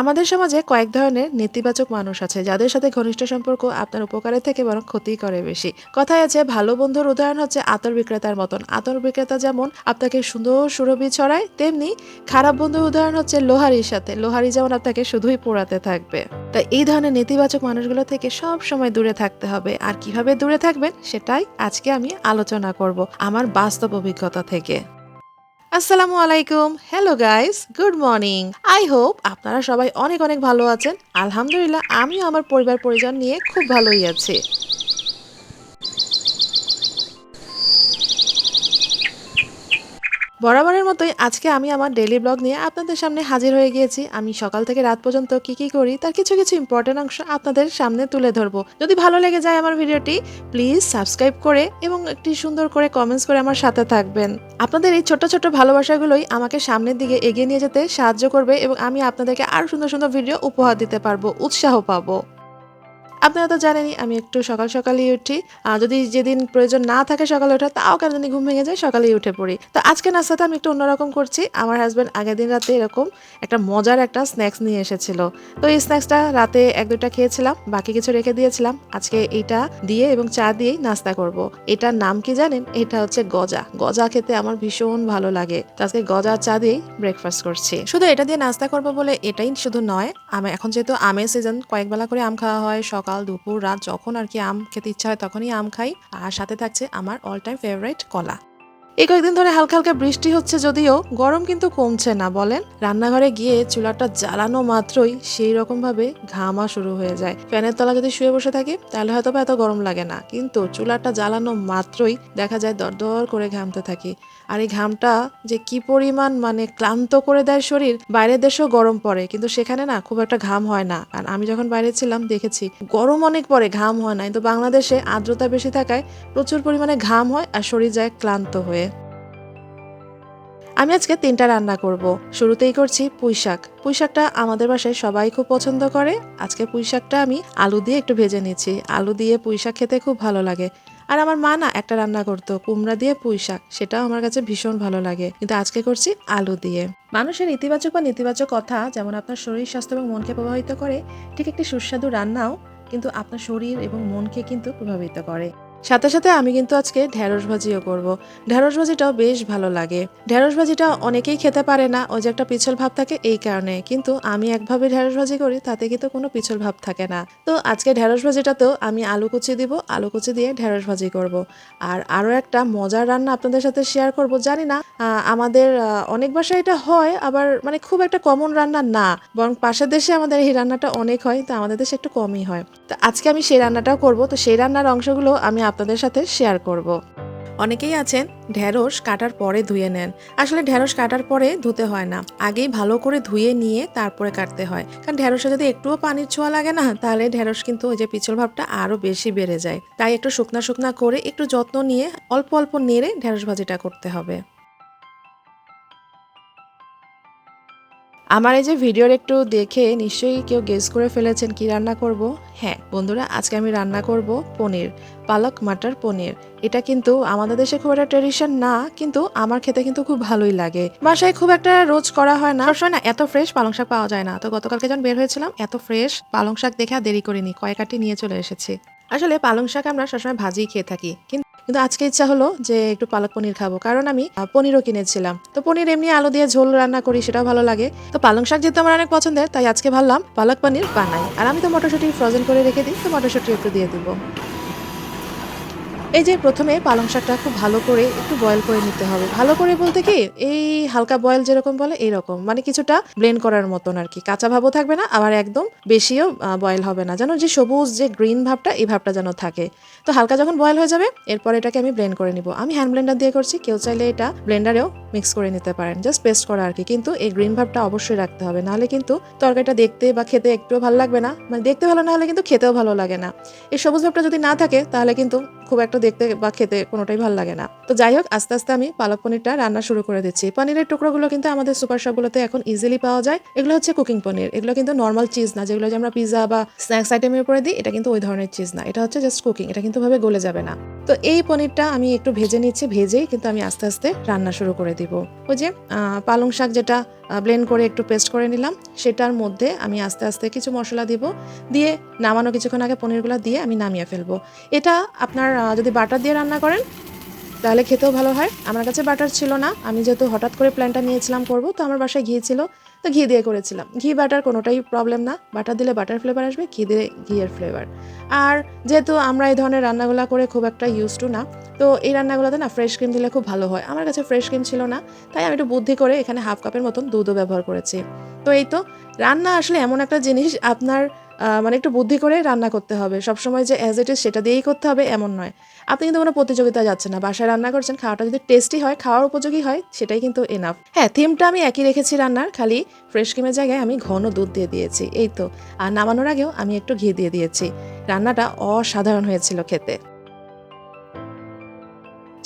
আমাদের সমাজে কয়েক ধরনের নেতিবাচক মানুষ আছে, যাদের সাথে ঘনিষ্ঠ সম্পর্ক আপনার উপকারের থেকে বরং ক্ষতি করে বেশি। কথায় আছে, ভালো বন্ধুর উদাহরণ হচ্ছে আতর বিক্রেতার মতন। আতর বিক্রেতা যেমন আপনাকে সুন্দর সুরভি ছড়ায়, তেমনি খারাপ বন্ধুর উদাহরণ হচ্ছে লোহারির সাথে। লোহারি যেমন আপনাকে শুধুই পোড়াতে থাকবে। তাই এই ধরনের নেতিবাচক মানুষগুলো থেকে সব সময় দূরে থাকতে হবে। আর কীভাবে দূরে থাকবেন, সেটাই আজকে আমি আলোচনা করব আমার বাস্তব অভিজ্ঞতা থেকে। আসসালামু আলাইকুম। Hello guys good morning I hope আপনারা সবাই অনেক অনেক ভালো আছেন। আলহামদুলিল্লাহ, আমিও আমার পরিবার পরিজন নিয়ে খুব ভালোই আছি। বরাবরের মতোই আজকে আমি আমার ডেইলি ব্লগ নিয়ে আপনাদের সামনে হাজির হয়ে গিয়েছি। আমি সকাল থেকে রাত পর্যন্ত কি কি করি, তার কিছু কিছু ইম্পর্টেন্ট অংশ আপনাদের সামনে তুলে ধরবো। যদি ভালো লেগে যায় আমার ভিডিওটি প্লিজ সাবস্ক্রাইব করে এবং একটি সুন্দর করে কমেন্টস করে আমার সাথে থাকবেন। আপনাদের এই ছোট ছোট ভালোবাসাগুলোই আমাকে সামনের দিকে এগিয়ে নিয়ে যেতে সাহায্য করবে এবং আমি আপনাদেরকে আরও সুন্দর সুন্দর ভিডিও উপহার দিতে পারব, উৎসাহ পাবো। আপনারা তো জানেনই, আমি একটু সকাল সকালেই উঠি। আর যদি যেদিন প্রয়োজন না থাকে সকালে ওঠা, তাও কেন ঘুম ভেঙে যায়, সকালেই উঠে পড়ি। তো আজকে নাস্তাতে আমি একটু অন্যরকম করছি। আমার হাজব্যান্ড আগের দিন রাতে এরকম একটা মজার একটা স্ন্যাক্স নিয়ে এসেছিল। তো এই স্ন্যাক্সটা রাতে এক দুটা খেয়েছিলাম, বাকি কিছু রেখে দিয়েছিলাম। আজকে এইটা দিয়ে এবং চা দিয়েই নাস্তা করব। এটার নাম কি জানেন? এটা হচ্ছে গজা। গজা খেতে আমার ভীষণ ভালো লাগে। তো আজকে গজা চা দিয়েই ব্রেকফাস্ট করছি। শুধু এটা দিয়ে নাস্তা করব বলে এটাই শুধু নয়, আমি এখন যেহেতু আমের সিজন কয়েকবেলা করে আম খাওয়া হয়, সকাল দুপুর রাত যখন আর কি আম খেতে ইচ্ছা হয় তখনই আম খাই। আর সাথে থাকছে আমার অল টাইম ফেভারিট কলা। এই কয়েকদিন ধরে হালকা হালকা বৃষ্টি হচ্ছে যদিও, গরম কিন্তু কমছে না, বলেন। রান্নাঘরে গিয়ে চুলাটা জ্বালানো মাত্রই সেই রকম ভাবে ঘামা শুরু হয়ে যায়। ফ্যানের তলা যদি শুয়ে বসে থাকি, তাহলে হয়তো বা এত গরম লাগে না। কিন্তু চুলাটা জ্বালানো মাত্রই দেখা যায় দরদর করে ঘামতে থাকি। আর এই ঘামটা যে কি পরিমাণ মানে ক্লান্ত করে দেয় শরীর, বাইরের দেশেও গরম পড়ে। কিন্তু সেখানে না খুব একটা ঘাম হয় না। আর আমি যখন বাইরে ছিলাম, দেখেছি গরম অনেক পরে ঘাম হয় না কিন্তু বাংলাদেশে আর্দ্রতা বেশি থাকায় প্রচুর পরিমাণে ঘাম হয় আর শরীর যায় ক্লান্ত হয়ে। আমি আজকে তিনটা রান্না করব। শুরুতেই করছি পুঁই শাক। পুঁই শাকটা আমাদের বাসায় সবাই খুব পছন্দ করে। আজকে পুঁই শাকটা আমি আলু দিয়ে একটু ভেজে নিচ্ছি। আলু দিয়ে পুঁই শাক খেতে খুব ভালো লাগে। আর আমার মা না একটা রান্না করতো, কুমড়া দিয়ে পুঁই শাক। সেটাও আমার কাছে ভীষণ ভালো লাগে। কিন্তু আজকে করছি আলু দিয়ে। মানুষের ইতিবাচক বা নেতিবাচক কথা যেমন আপনার শরীর, স্বাস্থ্য এবং মনকে প্রভাবিত করে, ঠিক একটি সুস্বাদু রান্নাও কিন্তু আপনার শরীর এবং মনকে কিন্তু প্রভাবিত করে। সাথে সাথে আমি কিন্তু আজকে ঢ্যাঁড়স ভাজিও করব। ঢ্যাঁড়স ভাজিটাও বেশ ভালো লাগে। ঢ্যাঁড়স ভাজিটা অনেকেই খেতে পারে না, ওই যে একটা পিছল ভাব থাকে এই কারণে। কিন্তু আমি একভাবে ঢ্যাঁড়স ভাজি করি, তাতে কিন্তু কোনো পিছল ভাব থাকে না। তো আজকে ঢ্যাঁড়স ভাজিটাতেও আমি আলু কুচি দিব, আলু কুচি দিয়ে ঢ্যাঁড়স ভাজি করব। আর আরও একটা মজার রান্না আপনাদের সাথে শেয়ার করব, জানি না আমাদের অনেক বাসায় এটা হয়, আবার মানে খুব একটা কমন রান্না না। বরং পাশের দেশে আমাদের এই রান্নাটা অনেক হয়, তো আমাদের দেশে একটু কমই হয়। তো আজকে আমি সেই রান্নাটাও করব। তো সেই রান্নার অংশগুলো আমি আপনাদের সাথে শেয়ার করব। অনেকেই আছেন, ঢেঁড়স কাটার পরে ধুয়ে নেন। আসলে ঢেঁড়স কাটার পরে ধুতে হয় না। আগেই ভালো করে ধুয়ে নিয়ে তারপরে কাটতে হয়। কারণ ঢেঁড়সে যদি একটুও পানির ছোঁয়া লাগে না, তাহলে ঢেঁড়স কিন্তু ওই যে পিছল ভাবটা আরও বেশি বেড়ে যায়। তাই একটু শুকনা শুকনা করে একটু যত্ন নিয়ে অল্প অল্প নেড়ে ঢেঁড়স ভাজিটা করতে হবে। আমার এই যে ভিডিওর একটু দেখে নিশ্চয়ই কেউ গেস করে ফেলেছেন কি রান্না করব। হ্যাঁ বন্ধুরা, আজকে আমি রান্না করব পনির, পালক মাটার পনির। এটা কিন্তু আমাদের দেশে খুব একটা ট্রেডিশন না, কিন্তু আমার খেতে কিন্তু খুব ভালোই লাগে। বাসায় খুব একটা রোজ করা হয় না। সবসময় না এত ফ্রেশ পালং শাক পাওয়া যায় না। তো গতকালকে যখন বের হয়েছিলাম, এত ফ্রেশ পালং শাক দেখে আর দেরি করিনি কয়েকাটি নিয়ে চলে এসেছি। আসলে পালং শাক আমরা সবসময় ভাজিই খেয়ে থাকি কিন্তু কিন্তু আজকে ইচ্ছা হলো যে একটু পালক পনির খাব। কারণ আমি পনিরও কিনেছিলাম। তো পনির এমনি আলু দিয়ে ঝোল রান্না করি, সেটাও ভালো লাগে। তো পালং শাক যেহেতু আমার অনেক পছন্দের, তাই আজকে ভাবলাম পালক পনির বানাই। আর আমি তো মটরশুঁটি ফ্রোজেন করে রেখে দিই, তো মটরশুঁটি একটু দিয়ে দিব। এই যে প্রথমে পালং শাকটা খুব ভালো করে একটু বয়েল করে নিতে হবে। ভালো করে বলতে কি, এই হালকা বয়েল যেরকম বলে এইরকম মানে কিছুটা ব্লেন্ড করার মতন আর কি। কাঁচা ভাবও থাকবে না, আবার একদম বেশিও বয়েল হবে না। যেন যে সবুজ যে গ্রিন ভাবটা, এই ভাবটা যেন থাকে। তো হালকা যখন বয়েল হয়ে যাবে, এরপর এটাকে আমি ব্লেন্ড করে নিব। আমি হ্যান্ড ব্লেন্ডার দিয়ে করছি, কেউ চাইলে এটা ব্লেন্ডারেও মিক্স করে নিতে পারেন। জাস্ট পেস্ট করা আর কি। কিন্তু এই গ্রিন ভাবটা অবশ্যই রাখতে হবে। নাহলে কিন্তু তরকারিটা দেখতে বা খেতে একটুও ভালো লাগবে না। মানে দেখতে ভালো না হলে কিন্তু খেতেও ভালো লাগে না। এই সবুজ ভাবটা যদি না থাকে, তাহলে কিন্তু খুব একটা দেখতে বা খেতে কোনোটাই ভালো লাগে না। তো যাই হোক, আস্তে আস্তে আমি পালক পনিরটা রান্না শুরু করে দিচ্ছি। পনিরের টুকরোগুলো কিন্তু আমাদের সুপার শপগুলোতে এখন ইজিলি পাওয়া যায়। এগুলো হচ্ছে কুকিং পনির। এগুলো কিন্তু নর্মাল চিজ না। যেগুলো যে আমরা পিজা বা স্ন্যাক্স আইটেমের উপরে দিই, এটা কিন্তু ওই ধরনের চিজ না। এটা হচ্ছে জাস্ট কুকিং এটা কিন্তু ভাবে গলে যাবে না। তো এই পনিরটা আমি একটু ভেজে নিচ্ছি, ভেজেই কিন্তু আমি আস্তে আস্তে রান্না শুরু করে দিব। ওই যে পালং শাক যেটা ব্লেন্ড করে একটু পেস্ট করে নিলাম, সেটার মধ্যে আমি আস্তে আস্তে কিছু মশলা দিব। দিয়ে নামানো কিছুক্ষণ আগে পনিরগুলো দিয়ে আমি নামিয়ে ফেলব। এটা আপনার যদি বাটার দিয়ে রান্না করেন তাহলে খেতেও ভালো হয়। আমার কাছে বাটার ছিল না। আমি যেহেতু হঠাৎ করে প্ল্যানটা নিয়েছিলাম করব, তো আমার বাসায় ঘি ছিল। তো ঘি দিয়ে করেছিলাম। ঘি বাটার কোনোটাই প্রবলেম না। বাটার দিলে বাটার ফ্লেভার আসবে, ঘি দিলে ঘিয়ের ফ্লেভার আর যেহেতু আমরা এই ধরনের রান্নাগুলো করে খুব একটা ইউজ টু না, তো এই রান্নাগুলোতে না ফ্রেশ ক্রিম দিলে খুব ভালো হয়। আমার কাছে ফ্রেশ ক্রিম ছিল না, তাই আমি একটু বুদ্ধি করে এখানে হাফ কাপের মতন দুধও ব্যবহার করেছি। তো এই তো, রান্না আসলে এমন একটা জিনিস, আপনার মানে একটু বুদ্ধি করে রান্না করতে হবে। সবসময় যে অ্যাজ ইট ইজ সেটা দিয়েই করতে হবে, এমন নয়। আপনি কিন্তু কোনো প্রতিযোগিতা যাচ্ছেন না। বাসায় রান্না করছেন, খাওয়াটা যদি টেস্টি হয়, খাওয়ার উপযোগী হয়, সেটাই কিন্তু এনাফ হ্যাঁ থিমটা আমি একই রেখেছি রান্নার, খালি ফ্রেশ ক্রিমের জায়গায় আমি ঘন দুধ দিয়ে দিয়েছি, এই তো। আর নামানোর আগেও আমি একটু ঘি দিয়ে দিয়েছি। রান্নাটা অসাধারণ হয়েছিল খেতে।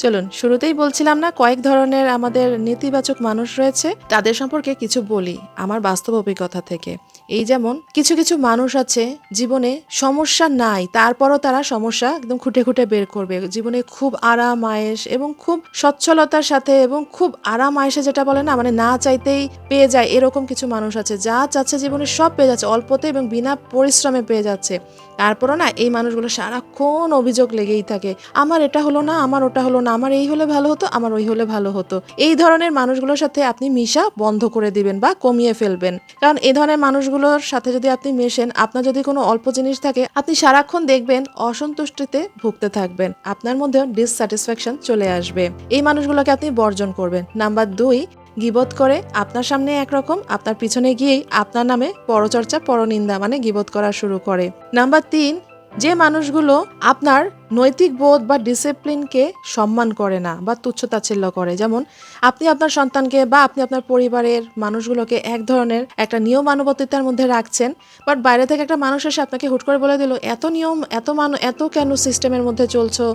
চলুন, শুরুতেই বলছিলাম না কয়েক ধরনের আমাদের নেতিবাচক মানুষ রয়েছে? তাদের সম্পর্কে কিছু বলি আমার বাস্তব অভিজ্ঞতা থেকে। এই যেমন, কিছু কিছু মানুষ আছে জীবনে সমস্যা নাই, তারপরও তারা সমস্যা একদম খুঁটে খুঁটে বের করবে। জীবনে খুব আরাম আয়েস এবং খুব সচ্ছলতার সাথে এবং খুব আরাম আয়েসে যেটা বলে না মানে না চাইতেই পেয়ে যায় এরকম কিছু মানুষ আছে। যা চাচ্ছে জীবনে সব পেয়ে যাচ্ছে, অল্পতে এবং বিনা পরিশ্রমে পেয়ে যাচ্ছে। তারপরও না এই মানুষগুলো সারাক্ষণ অভিযোগ লেগেই থাকে, আমার এটা হলো না, আমার ওটা হলো না। আমার এই হলে ভালো হতো, আমার ওই হলে ভালো হতো। এই ধরনের মানুষগুলোর সাথে আপনি মিশা বন্ধ করে দিবেন বা কমিয়ে ফেলবেন। কারণ এই ধরনের মানুষগুলোর সাথে যদি আপনি মেশেন, আপনার যদি কোনো অল্প জিনিস থাকে, আপনি সারাক্ষণ দেখবেন অসন্তুষ্টিতে ভুগতে থাকবেন। আপনার মধ্যেও ডিসস্যাটিসফ্যাকশন চলে আসবে। এই মানুষগুলোকে আপনি বর্জন করবেন। নাম্বার দুই, গিবত করে আপনার সামনে একরকম, আপনার পিছনে গিয়েই আপনার নামে পরচর্চা, পরনিন্দা মানে গিবত করা শুরু করে। নাম্বার তিন যে মানুষগুলো আপনার নৈতিক বোধ বা ডিসিপ্লিনকে সম্মান করে না বা তুচ্ছতাচ্ছিল্য করে, যেমন আপনি আপনার সন্তানকে বা আপনি আপনার পরিবারের মানুষগুলোকে এক ধরনের একটা নিয়ম আনুবর্তিতার মধ্যে রাখছেন বাট বাইরে থেকে একটা মানুষ এসে আপনাকে হুট করে বলে দিল, এত নিয়ম, এত মান, এত কেন সিস্টেমের মধ্যে চলছো?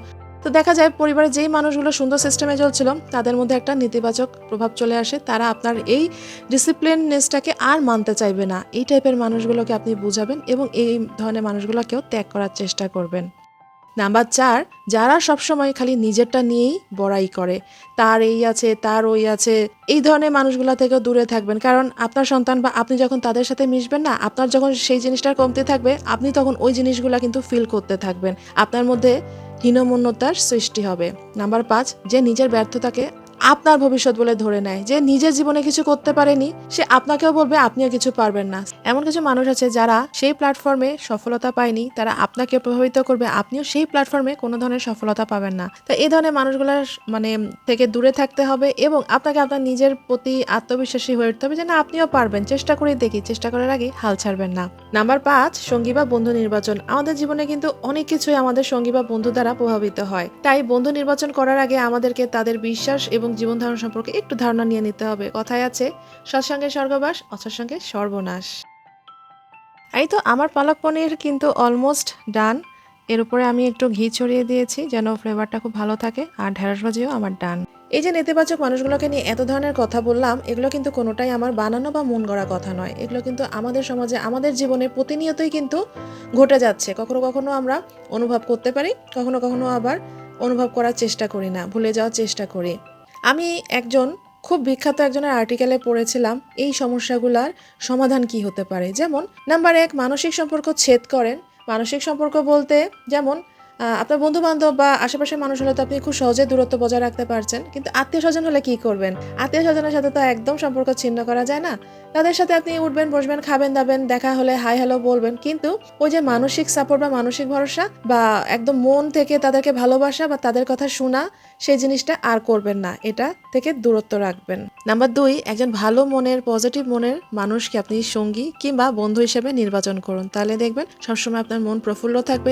তো দেখা যায় পরিবারে যেই মানুষগুলো সুন্দর সিস্টেমে চলছিল, তাদের মধ্যে একটা নেতিবাচক প্রভাব চলে আসে। তারা আপনার এই ডিসিপ্লিননেসটাকে আর মানতে চাইবে না। এই টাইপের মানুষগুলোকে আপনি বুঝাবেন এবং এই ধরনের মানুষগুলোকেও ত্যাগ করার চেষ্টা করবেন। নাম্বার চার, যারা সবসময় খালি নিজেরটা নিয়েই বড়াই করে, তার এই আছে, তার ওই আছে, এই ধরনের মানুষগুলো থেকেও দূরে থাকবেন। কারণ আপনার সন্তান বা আপনি যখন তাদের সাথে মিশবেন না, আপনার যখন সেই জিনিসটার কমতে থাকবে, আপনি তখন ওই জিনিসগুলো কিন্তু ফিল করতে থাকবেন। আপনার মধ্যে হীনমন্যতার সৃষ্টি হবে। নাম্বার পাঁচ যে নিজের ব্যর্থতাকে আপনার ভবিষ্যৎ বলে ধরে নেয় যে নিজের জীবনে কিছু করতে পারেনি, সে আপনাকেও বলবে, আপনিও কিছু পারবেন না। এমন কিছু মানুষ আছে যারা সেই প্ল্যাটফর্মে সফলতা পায়নি, তারা আপনাকে প্রভাবিত করবে, আপনিও সেই প্ল্যাটফর্মে কোনো ধরনের সফলতা পাবেন না। তো এই ধরনের মানুষগুলোর মানে থেকে দূরে থাকতে হবে এবং আপনাকে আপনার নিজের প্রতি আত্মবিশ্বাসী হয়ে উঠতে হবে যে, না, আপনিও পারবেন, চেষ্টা করে দেখি, চেষ্টা করার আগে হাল ছাড়বেন না। নাম্বার পাঁচ, সঙ্গী বা বন্ধু নির্বাচন। আমাদের জীবনে কিন্তু অনেক কিছুই আমাদের সঙ্গী বা বন্ধু দ্বারা প্রভাবিত হয়। তাই বন্ধু নির্বাচন করার আগে আমাদেরকে তাদের বিশ্বাস এবং জীবন ধারণ সম্পর্কে একটু ধারণা নিয়ে নিতে হবে। কথায় আছে, সৎসঙ্গে স্বর্গবাস, অসৎসঙ্গে সর্বনাশ। এই তো আমার পালক পনির কিন্তু অলমোস্ট ডান এর উপরে আমি একটু ঘি ছড়িয়ে দিয়েছি যেন ফ্লেভারটা খুব ভালো থাকে, আর ঢেঁড়স ভাজিও আমার ডান এই যে নেতিবাচক মানুষগুলোকে নিয়ে এত ধরনের কথা বললাম, এগুলো কিন্তু কোনোটাই আমার বানানো বা মন গড়া কথা নয়। এগুলো কিন্তু আমাদের সমাজে, আমাদের জীবনে প্রতিনিয়তই কিন্তু ঘটে যাচ্ছে। কখনো কখনো আমরা অনুভব করতে পারি, কখনো কখনো আবার অনুভব করার চেষ্টা করি না, ভুলে যাওয়ার চেষ্টা করি। আমি একজন খুব বিখ্যাত একজনের আর্টিকেলে পড়েছিলাম, এই সমস্যাগুলার সমাধান কি হতে পারে? যেমন নাম্বার এক, মানসিক সম্পর্ক ছেদ করেন। মানসিক সম্পর্ক বলতে যেমন আপনার বন্ধু বান্ধব বা আশেপাশের মানুষ হলে তো আপনি খুব সহজে দূরত্ব বজায় রাখতে পারছেন, কিন্তু আত্মীয় স্বজন হলে কি করবেন? আত্মীয় স্বজনের সাথে তো একদম সম্পর্ক ছিন্ন করা যায় না। তাদের সাথে আপনি উঠবেন, বসবেন, খাবেন, দাবেন, দেখা হলে হাই হ্যালো বলবেন, কিন্তু ওই যে মানসিক সাপোর্ট বা মানসিক ভরসা বা একদম মন থেকে তাদেরকে ভালোবাসা বা তাদের কথা শোনা সেই জিনিসটা আর করবেন না, এটা থেকে দূরত্ব রাখবেন। নাম্বার দুই, একজন ভালো মনের পজিটিভ মনের মানুষকে আপনি সঙ্গী কিংবা বন্ধু হিসেবে নির্বাচন করুন। তাহলে দেখবেন সবসময় আপনার মন প্রফুল্ল থাকবে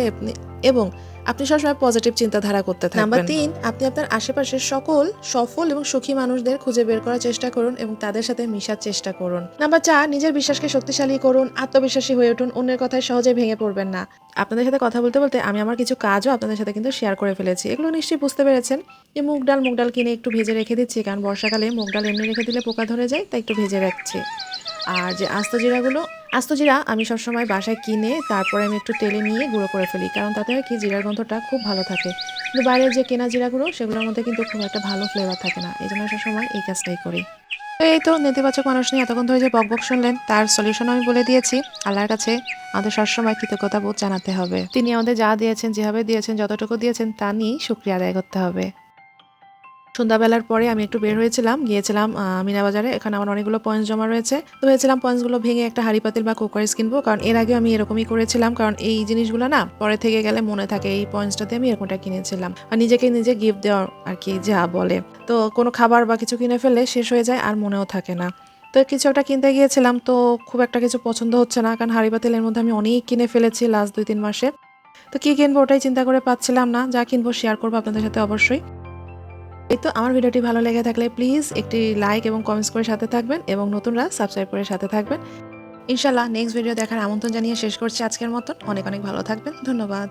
এবং আপনি সবসময় পজিটিভ চিন্তাধারা করতে থাকবেন। নাম্বার তিন, আপনি আপনার আশেপাশের সকল সফল এবং সুখী মানুষদের খুঁজে বের করার চেষ্টা করুন এবং তাদের সাথে মিশার চেষ্টা করুন। নাম্বার চার, নিজের বিশ্বাসকে শক্তিশালী করুন, আত্মবিশ্বাসী হয়ে উঠুন, অন্যের কথায় সহজে ভেঙে পড়বেন না। আপনাদের সাথে কথা বলতে বলতে আমি আমার কিছু কাজও আপনাদের সাথে কিন্তু শেয়ার করে ফেলেছি। এগুলো নিশ্চয়ই বুঝতে পেরেছেন যে মুগ ডাল মুগ ডাল কিনে একটু ভেজে রেখে দিচ্ছি, কারণ বর্ষাকালে মুগ ডাল এমনি রেখে দিলে পোকা ধরে যায়, তাই একটু ভেজে রাখছি। আর যে আস্ত জিরাগুলো, আস্ত জিরা আমি সবসময় বাসায় কিনে তারপরে আমি একটু তেলে নিয়ে গুঁড়ো করে ফেলি। কারণ তাতে হয় কি, জিরার গন্ধটা খুব ভালো থাকে। কিন্তু বাইরের যে কেনা জিরাগুলো, সেগুলোর মধ্যে কিন্তু খুব একটা ভালো ফ্লেভার থাকে না। এই জন্য সবসময় এই কাজটাই করি। তো এই তো নেতিবাচক মানুষ নিয়ে এতক্ষণ ধরে যে বকবক শুনলেন, তার সলিউশন আমি বলে দিয়েছি। আল্লাহর কাছে আমাদের সবসময় কৃতজ্ঞতা বোধ জানাতে হবে। তিনি আমাদের যা দিয়েছেন, যেভাবে দিয়েছেন, যতটুকু দিয়েছেন, তা নিয়েই শুক্রিয়া আদায় করতে হবে। সন্ধ্যাবেলার পরে আমি একটু বের হয়েছিলাম, গিয়েছিলাম মিনা বাজারে। এখানে আমার অনেকগুলো পয়েন্টস জমা রয়েছে। তো ভেবেছিলাম পয়েন্টসগুলো ভেঙে একটা হাড়ি পাতিল বা কুকারিস কিনবো কারণ এর আগে আমি এরকমই করেছিলাম। কারণ এই জিনিসগুলো না পরে থেকে গেলে মনে থাকে এই পয়েন্টসটাতে আমি এরকমটা কিনেছিলাম। আর নিজেকে নিজে গিফট দেওয়ার আর কি যা বলে। তো কোনো খাবার বা কিছু কিনে ফেলে শেষ হয়ে যায় আর মনেও থাকে না। তো কিছু একটা কিনতে গিয়েছিলাম, তো খুব একটা কিছু পছন্দ হচ্ছে না, কারণ হাড়ি পাতিলের মধ্যে আমি অনেক কিনে ফেলেছি লাস্ট দুই তিন মাসে। তো কী কিনবো ওটাই চিন্তা করে পাচ্ছিলাম না। যা কিনবো শেয়ার করব আপনাদের সাথে অবশ্যই। এই তো আমার ভিডিওটি ভালো লেগে থাকলে প্লিজ একটি লাইক এবং কমেন্টস করে সাথে থাকবেন এবং নতুনরা সাবস্ক্রাইব করে সাথে থাকবেন। ইনশাল্লাহ নেক্সট ভিডিও দেখার আমন্ত্রণ জানিয়ে শেষ করছি আজকের মতন। অনেক অনেক ভালো থাকবেন। ধন্যবাদ।